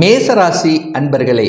மேசராசி அன்பர்களே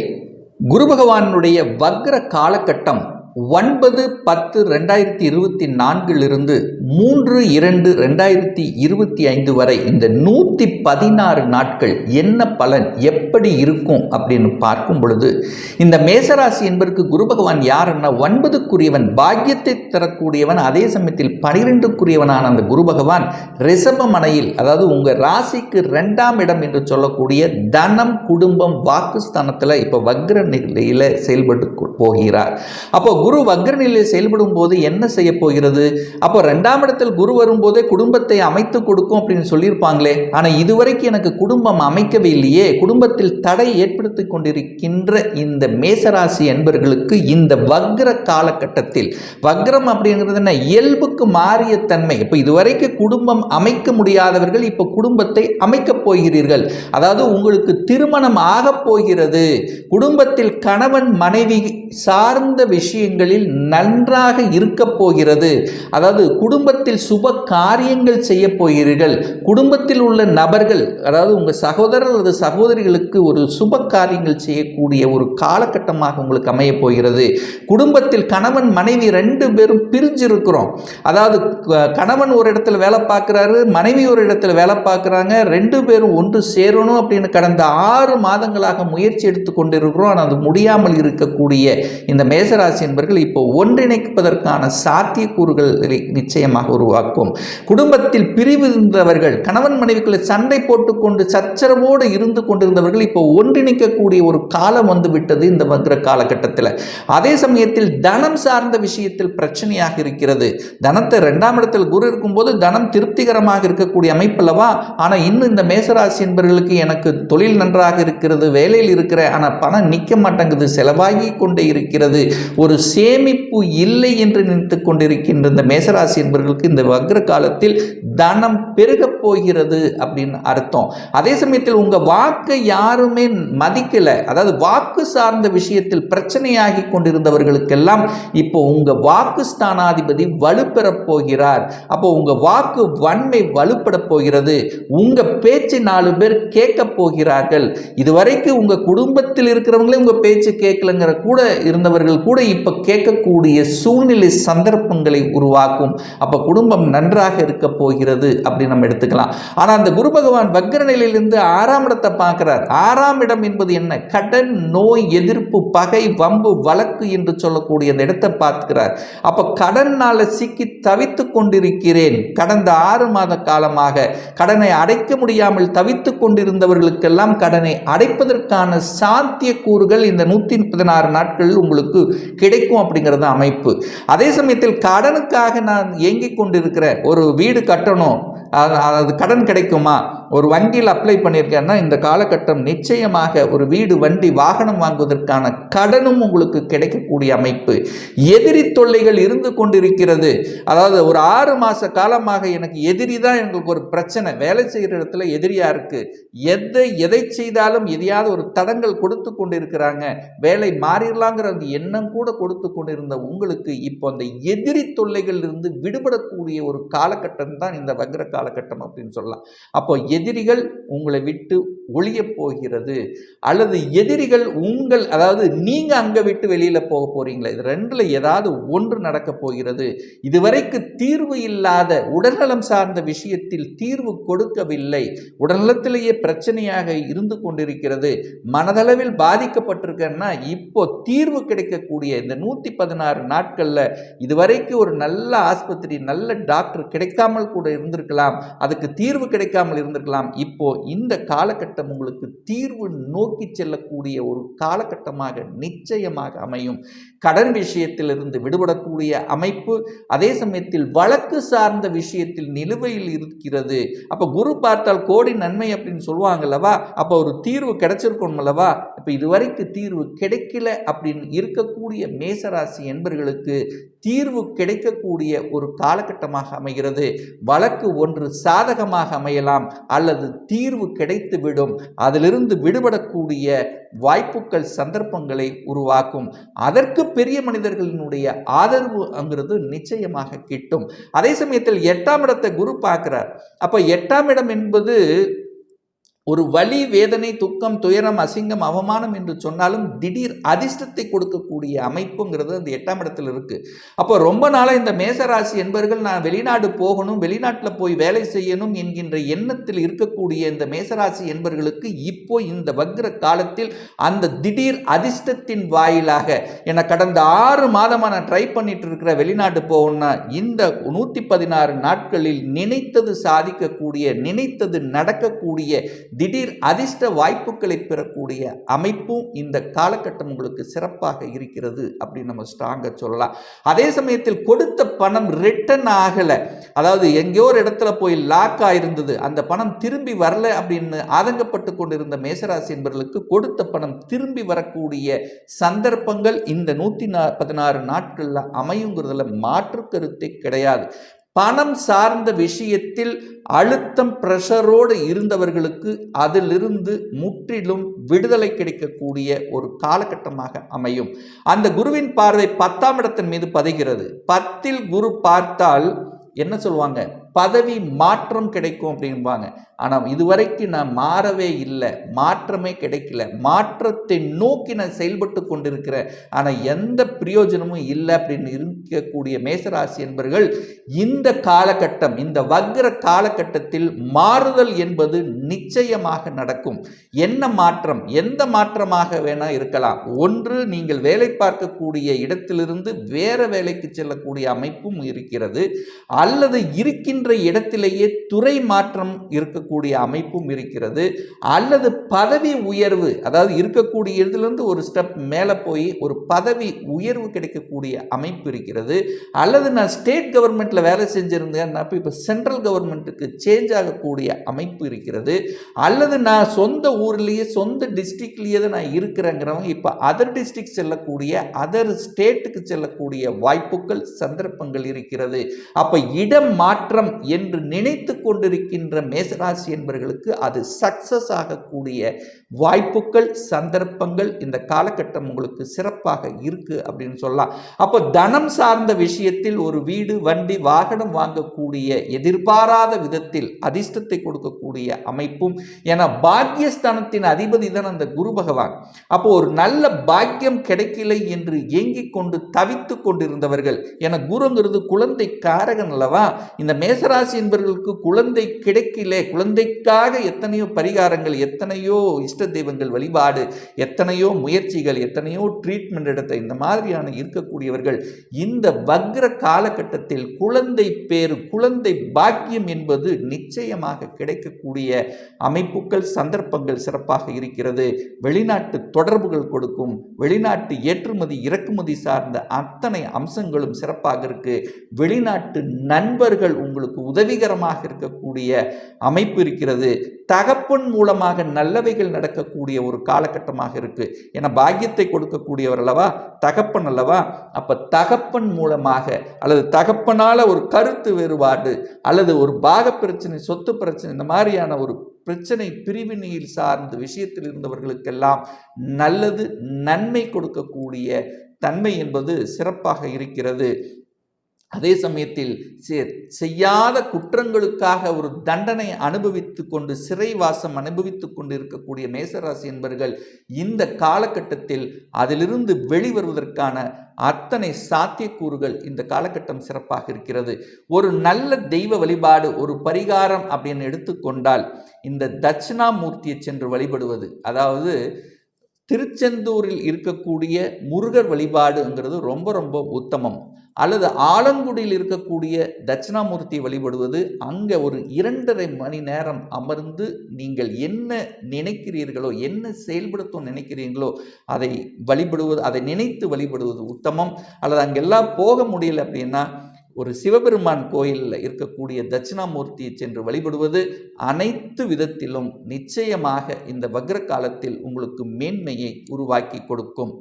குரு பகவானுடைய வக்ர காலகட்டம் ஒன்பது பத்து ரெண்டாயிரத்தி இருபத்தி நான்கிலிருந்து மூன்று இரண்டு ரெண்டாயிரத்தி இருபத்தி ஐந்து வரை இந்த நூற்றி பதினாறு நாட்கள் என்ன பலன் எப்படி இருக்கும் அப்படின்னு பார்க்கும் பொழுது இந்த மேசராசி என்பதற்கு குரு பகவான் யாருன்னா ஒன்பதுக்குரியவன் பாக்கியத்தை தரக்கூடியவன் அதே சமயத்தில் பனிரெண்டுக்குரியவனான அந்த குரு பகவான் ரிஷப மனையில் அதாவது உங்கள் ராசிக்கு ரெண்டாம் இடம் என்று சொல்லக்கூடிய தனம் குடும்பம் வாக்குஸ்தானத்தில் இப்போ வக்ர நிலையில் செயல்பட்டு போகிறார். அப்போ குரு வக்ர நிலையில் செயல்படும் போது என்ன செய்ய போகிறது? அப்போ ரெண்டாம் இடத்தில் குரு வரும்போதே குடும்பத்தை அமைத்து கொடுக்கும் அப்படின்னு சொல்லியிருப்பாங்களே. ஆனால் இதுவரைக்கும் எனக்கு குடும்பம் அமைக்கவே இல்லையே. குடும்பத்தில் தடை ஏற்படுத்தி கொண்டிருக்கின்ற இந்த மேசராசி என்பர்களுக்கு இந்த வக்ர காலகட்டத்தில் வக்ரம் அப்படிங்கிறது என்ன? இயல்புக்கு மாறிய தன்மை. இப்போ இதுவரைக்கும் குடும்பம் அமைக்க முடியாதவர்கள் இப்போ குடும்பத்தை அமைக்கப் போகிறீர்கள். அதாவது உங்களுக்கு திருமணம் ஆகப் போகிறது. குடும்பத்தில் கணவன் மனைவி சார்ந்த விஷயங்களில் நன்றாக இருக்கப் போகிறது. அதாவது குடும்பத்தில் சுப காரியங்கள் செய்ய போகிறீர்கள். குடும்பத்தில் உள்ள நபர்கள் அதாவது உங்கள் சகோதரர் அல்லது சகோதரிகளுக்கு ஒரு சுப காரியங்கள் செய்யக்கூடிய ஒரு காலகட்டமாக உங்களுக்கு அமையப் போகிறது. குடும்பத்தில் கணவன் மனைவி ரெண்டு பேரும் பிரிஞ்சிருக்கிறோம். அதாவது கணவன் ஒரு இடத்துல வேலை பார்க்குறாரு மனைவி ஒரு இடத்துல வேலை பார்க்குறாங்க ரெண்டு பேரும் ஒன்று சேரணும் அப்படின்னு கடந்த ஆறு மாதங்களாக முயற்சி எடுத்து கொண்டிருக்கிறோம். ஆனால் அது முடியாமல் இருக்கக்கூடிய இந்த மேசராசி நண்பர்கள் இப்போ ஒன்றிணைப்பதற்கான சாத்தியக்கூறுகளை நிச்சயமாக உருவாக்கும். குடும்பத்தில் பிரிவு இருந்தவர்கள் கணவன் மனைவிக்குள்ள சண்டை போட்டுக்கொண்டு சச்சரவோடு இருந்து கொண்டிருந்தவர்கள் இப்போ ஒன்றிணைக்கக்கூடிய ஒரு காலம் வந்து விட்டது இந்த வருகிற காலகட்டத்தில். அதே சமயத்தில் தனம் சார்ந்த விஷயத்தில் பிரச்சனையாக இருக்கிறது. தனத்தை ரெண்டாம் இடத்தில் குரு இருக்கும்போது தனம் திருப்திகரமாக இருக்கக்கூடிய அமைப்பல்லவா? ஆனால் இன்னும் இந்த மேசராசி என்பவர்களுக்கு எனக்கு தொழில் நன்றாக இருக்கிறது வேலையில் இருக்கிற ஆனால் பணம் நிற்க மாட்டேங்குது செலவாகி கொண்டே இருக்கிறது. ஒரு சேமிப்பு இல்லை என்று நினைத்து கொண்டிருக்கின்ற இந்த மேசராசி என்பவர்களுக்கு இந்த வக்ர காலத்தில் தனம் பெருகப் போகிறது அப்படின்னு அர்த்தம். அதே சமயத்தில் உங்கள் வாக்கை யாருமே மதிக்கலை. அதாவது வாக்கு சார்ந்த விஷயத்தில் பிரச்சனையாகி கொண்டிருந்தவர்களுக்கெல்லாம் இப்போ உங்கள் வாக்கு ஸ்தானாதிபதி வலுப்பெறப் போகிறார். அப்போ உங்கள் வாக்கு வன்மை வலுப்படப் போகிறது. உங்கள் பேச்சு நாலு பேர் கேட்க போகிறார்கள். இதுவரைக்கும் உங்கள் குடும்பத்தில் இருக்கிறவங்களே உங்கள் பேச்சு கேட்கலங்கிற கூட இருந்தவர்கள் கூட இப்போ கேட்கக்கூடிய சூழ்நிலை சந்தர்ப்பங்களை உருவாக்கும். அப்போ குடும்பம் நன்றாக இருக்க போகிறது அப்படின்னு நம்ம எடுத்துக்கலாம். ஆனால் அந்த குரு பகவான் வக்ர நிலையிலிருந்து ஆறாம் இடத்தை பார்க்குறார். ஆறாம் இடம் என்பது என்ன? கடன் நோய் எதிர்ப்பு பகை வம்பு வழக்கு என்று சொல்லக்கூடிய அந்த இடத்தை பார்க்கிறார். அப்போ கடனால் சிக்கி தவித்து கொண்டிருக்கிறேன். கடந்த ஆறு மாத காலமாக கடனை அடைக்க முடியாமல் தவித்து கொண்டிருந்தவர்களுக்கெல்லாம் கடனை அடைப்பதற்கான சாத்தியக்கூறுகள் இந்த நூற்றி பதினாறு நாட்களில் உங்களுக்கு கிடைக்கும் அப்படிங்கிறது அமைப்பு. அதே சமயத்தில் கடனுக்காக நான் ஏங்கிக் கொண்டிருக்கிற ஒரு வீடு கட்டணும். அது கடன் கிடைக்குமா? ஒரு வங்கியில் அப்ளை பண்ணியிருக்கேன்னா இந்த காலகட்டம் நிச்சயமாக ஒரு வீடு வண்டி வாகனம் வாங்குவதற்கான கடனும் உங்களுக்கு கிடைக்கக்கூடிய அமைப்பு. எதிரி தொல்லைகள் இருந்து கொண்டிருக்கிறது. அதாவது ஒரு ஆறு மாத காலமாக எனக்கு எதிரி தான் எங்களுக்கு ஒரு பிரச்சனை. வேலை செய்கிற இடத்துல எதிரியாக இருக்குது எதை எதை செய்தாலும் எதையாவது ஒரு தடங்கள் கொடுத்து கொண்டிருக்கிறாங்க. வேலை மாறிடலாங்கிற அந்த எண்ணம் கூட கொடுத்து கொண்டிருந்த உங்களுக்கு இப்போ அந்த எதிரி தொல்லைகள் இருந்து விடுபடக்கூடிய ஒரு காலகட்டம் தான் இந்த வக்ர காலகட்டம் அப்படின்னு சொல்லலாம். அப்போ எதிரிகள் உங்களை விட்டு ஒழியப் போகிறது. அல்லது எதிரிகள் உங்கள் அதாவது நீங்கள் அங்கே விட்டு வெளியில் போக போகிறீங்களா இது ரெண்டில் ஏதாவது ஒன்று நடக்க போகிறது. இதுவரைக்கு தீர்வு இல்லாத உடல்நலம் சார்ந்த விஷயத்தில் தீர்வு கொடுக்கவில்லை. உடல்நலத்திலேயே பிரச்சனையாக இருந்து கொண்டிருக்கிறது. மனதளவில் பாதிக்கப்பட்டிருக்கேன்னா இப்போ தீர்வு கிடைக்கக்கூடிய இந்த நூற்றி பதினாறு நாட்களில் இதுவரைக்கும் ஒரு நல்ல ஆஸ்பத்திரி நல்ல டாக்டர் கிடைக்காமல் கூட இருந்திருக்கலாம். அதுக்கு தீர்வு கிடைக்காமல் இருந்திருக்கலாம். இப்போ இந்த காலகட்டம் உங்களுக்கு தீர்வு நோக்கி செல்லக்கூடிய ஒரு காலகட்டமாக நிச்சயமாக அமையும். கடன் விஷயத்திலிருந்து விடுபடக்கூடிய அமைப்பு அதே சமயத்தில் வழக்கு சார்ந்த விஷயத்தில் நிலுவையில் இருக்கிறது. அப்போ குரு பார்த்தால் கோடி நன்மை அப்படின்னு சொல்லுவாங்கல்லவா? அப்போ ஒரு தீர்வு கிடைச்சிருக்கணும் அல்லவா இப்போ இதுவரைக்கும் தீர்வு கிடைக்கல அப்படின்னு இருக்கக்கூடிய மேசராசி என்பர்களுக்கு தீர்வு கிடைக்கக்கூடிய ஒரு காலகட்டமாக அமைகிறது. வழக்கு ஒன்று சாதகமாக அமையலாம் அல்லது தீர்வு கிடைத்துவிடும். அதிலிருந்து விடுபடக்கூடிய வாய்ப்புகள் சந்தர்ப்பங்களை உருவாக்கும். அதற்கு பெரிய மனிதர்களினுடைய ஆதரவு அங்கிறது நிச்சயமாக கிட்டும். அதே சமயத்தில் எட்டாம் இடத்தை குரு பார்க்கிறார். அப்போ எட்டாம் இடம் என்பது ஒரு வலி வேதனை துக்கம் துயரம் அசிங்கம் அவமானம் என்று சொன்னாலும் திடீர் அதிர்ஷ்டத்தை கொடுக்கக்கூடிய அமைப்புங்கிறது அந்த எட்டாம் இடத்துல இருக்கு. அப்போ ரொம்ப நாளாக இந்த மேசராசி என்பவர்கள் நான் வெளிநாடு போகணும் வெளிநாட்டில் போய் வேலை செய்யணும் என்கின்ற எண்ணத்தில் இருக்கக்கூடிய இந்த மேசராசி என்பவர்களுக்கு இப்போ இந்த வக்ர காலத்தில் அந்த திடீர் அதிர்ஷ்டத்தின் வாயிலாக என கடந்த ஆறு மாதமாக நான் ட்ரை பண்ணிட்டு இருக்கிற வெளிநாடு போகணும்னா இந்த நூற்றி பதினாறு நாட்களில் நினைத்தது சாதிக்கக்கூடிய நினைத்தது நடக்கக்கூடிய திடீர் அதிர்ஷ்ட வாய்ப்புகளை பெறக்கூடிய அமைப்பும் இந்த காலகட்டம் உங்களுக்கு சிறப்பாக இருக்கிறது அப்படின்னு நம்ம ஸ்ட்ராங்காக சொல்லலாம். அதே சமயத்தில் கொடுத்த பணம் ரிட்டர்ன் ஆகலை. அதாவது எங்கேயோ ஒரு இடத்துல போய் லாக் ஆயிருந்தது. அந்த பணம் திரும்பி வரல அப்படின்னு ஆதங்கப்பட்டு கொண்டிருந்த மேசராசி என்பவர்களுக்கு கொடுத்த பணம் திரும்பி வரக்கூடிய சந்தர்ப்பங்கள் இந்த நூற்றி நா பதினாறு நாட்களில் அமையுங்கிறதுல மாற்று கருத்தே கிடையாது. பணம் சார்ந்த விஷயத்தில் அழுத்தம் ப்ரெஷரோடு இருந்தவர்களுக்கு அதிலிருந்து முற்றிலும் விடுதலை கிடைக்கக்கூடிய ஒரு காலகட்டமாக அமையும். அந்த குருவின் பார்வை பத்தாம் இடத்தின் மீது பதிகிறது. பத்தில் குரு பார்த்தால் என்ன சொல்லுவாங்க? பதவி மாற்றம் கிடைக்கும் அப்படின்பாங்க ஆனால் இதுவரைக்கும் நான் மாறவே இல்லை. மாற்றமே கிடைக்கல. மாற்றத்தை நோக்கி நான் செயல்பட்டு கொண்டிருக்கிறேன். ஆனால் எந்த பிரயோஜனமும் இல்லை அப்படின்னு இருக்கக்கூடிய மேசராசி என்பர்கள் இந்த காலகட்டம் இந்த வக்ர காலகட்டத்தில் மாறுதல் என்பது நிச்சயமாக நடக்கும். என்ன மாற்றம்? எந்த மாற்றமாக வேணால் இருக்கலாம். ஒன்று நீங்கள் வேலை பார்க்கக்கூடிய இடத்திலிருந்து வேற வேலைக்கு செல்லக்கூடிய அமைப்பும் இருக்கிறது. அல்லது இருக்கின்ற இடத்திலேயே துறை மாற்றம் இருக்கக்கூடிய அமைப்பும் இருக்கிறது. அல்லது பதவி உயர்வு அதாவது இருக்கக்கூடிய இடத்துலேருந்து ஒரு ஸ்டெப் மேலே போய் ஒரு பதவி உயர்வு கிடைக்கக்கூடிய அமைப்பு இருக்கிறது. அல்லது நான் ஸ்டேட் கவர்மெண்ட்டில் வேலை செஞ்சுருந்தேன் நான் இப்போ சென்ட்ரல் கவர்மெண்ட்டுக்கு சேஞ்ச் ஆகக்கூடிய அமைப்பு இருக்கிறது. அல்லது நான் சொந்த ஊர்லேயே சொந்த டிஸ்ட்ரிக்ட்லேயே தான் நான் இருக்கிறேங்கிறவங்க இப்போ அதர் டிஸ்ட்ரிக்ட் செல்லக்கூடிய அதர் ஸ்டேட்டுக்கு செல்லக்கூடிய வாய்ப்புகள் சந்தர்ப்பங்கள் இருக்கிறது. அப்போ இடம் மாற்றம் என்று நினைத்து கொண்டிருக்கின்ற மேசராசி என்பவர்களுக்கு அது சக்சஸ் ஆகக்கூடிய வாய்ப்புகள் சந்தர்ப்பங்கள் இந்த காலகட்டம் உங்களுக்கு சிறப்பாக இருக்கு அப்படின்னு சொல்லலாம். அப்போ தனம் சார்ந்த விஷயத்தில் ஒரு வீடு வண்டி வாகனம் வாங்கக்கூடிய எதிர்பாராத விதத்தில் அதிர்ஷ்டத்தை கொடுக்கக்கூடிய அமைப்பும் என பாக்கியஸ்தானத்தின் அதிபதி தான் அந்த குரு பகவான். அப்போ ஒரு நல்ல பாக்கியம் கிடைக்கலை என்று ஏங்கிக் கொண்டு தவித்து கொண்டிருந்தவர்கள் என குருங்கிறது குழந்தை காரகன் அல்லவா? இந்த மேசராசி என்பவர்களுக்கு குழந்தை கிடைக்கல. குழந்தைக்காக எத்தனையோ பரிகாரங்கள் எத்தனையோ இஷ்ட தெய்வங்கள் வழிபாடு எத்தனையோ முயற்சிகள் எத்தனையோ ட்ரீட்மெண்ட் எடுத்த இந்த மாதிரியான இருக்கக்கூடியவர்கள் இந்த வக்ர காலகட்டத்தில் குழந்தை பேர் குழந்தை பாக்கியம் என்பது நிச்சயமாக கிடைக்கக்கூடிய அமைப்புகள் சந்தர்ப்பங்கள் சிறப்பாக இருக்கிறது. வெளிநாட்டு தொடர்புகள் கொடுக்கும் வெளிநாட்டு ஏற்றுமதி இறக்குமதி சார்ந்த அத்தனை அம்சங்களும் சிறப்பாக இருக்கு. வெளிநாட்டு நண்பர்கள் உங்களுக்கு உதவிகரமாக இருக்கக்கூடிய அமைப்பு இருக்கிறது. தகப்பன் மூலமாக நல்லவைகள் நடக்கக்கூடிய ஒரு காலகட்டமாக இருக்கு. ஏன்னா பாக்கியத்தை கொடுக்கக்கூடியவர் அல்லவா? தகப்பன் அல்லவா? அப்ப தகப்பன் மூலமாக அல்லது தகப்பனால ஒரு கருத்து வேறுபாடு அல்லது ஒரு பாக பிரச்சனை சொத்து பிரச்சனை இந்த மாதிரியான ஒரு பிரச்சனை பிரிவினையில் சார்ந்த விஷயத்தில் இருந்தவர்களுக்கெல்லாம் நல்லது நன்மை கொடுக்கக்கூடிய தன்மை என்பது சிறப்பாக இருக்கிறது. அதே சமயத்தில் செய்யாத குற்றங்களுக்காக ஒரு தண்டனை அனுபவித்து கொண்டு சிறைவாசம் அனுபவித்து கொண்டு இருக்கக்கூடிய மேசராசி என்பவர்கள் இந்த காலகட்டத்தில் அதிலிருந்து வெளிவருவதற்கான அத்தனை சாத்தியக்கூறுகள் இந்த காலகட்டம் சிறப்பாக இருக்கிறது. ஒரு நல்ல தெய்வ வழிபாடு ஒரு பரிகாரம் அப்படின்னு எடுத்துக்கொண்டால் இந்த தட்சிணாமூர்த்தியை சென்று வழிபடுவது அதாவது திருச்செந்தூரில் இருக்கக்கூடிய முருகர் வழிபாடுங்கிறது ரொம்ப ரொம்ப உத்தமம். அல்லது ஆலங்குடியில் இருக்கக்கூடிய தட்சிணாமூர்த்தி வழிபடுவது அங்கே ஒரு இரண்டரை மணி நேரம் அமர்ந்து நீங்கள் என்ன நினைக்கிறீர்களோ என்ன செயல்படுத்தும் நினைக்கிறீங்களோ அதை வழிபடுவது அதை நினைத்து வழிபடுவது உத்தமம். அல்லது அங்கெல்லாம் போக முடியல அப்படின்னா ஒரு சிவபெருமான் கோயிலில் இருக்கக்கூடிய தட்சிணாமூர்த்தியை சென்று வழிபடுவது அனைத்து விதத்திலும் நிச்சயமாக இந்த வக்ர காலத்தில் உங்களுக்கு மேன்மையை உருவாக்கி கொடுக்கும்.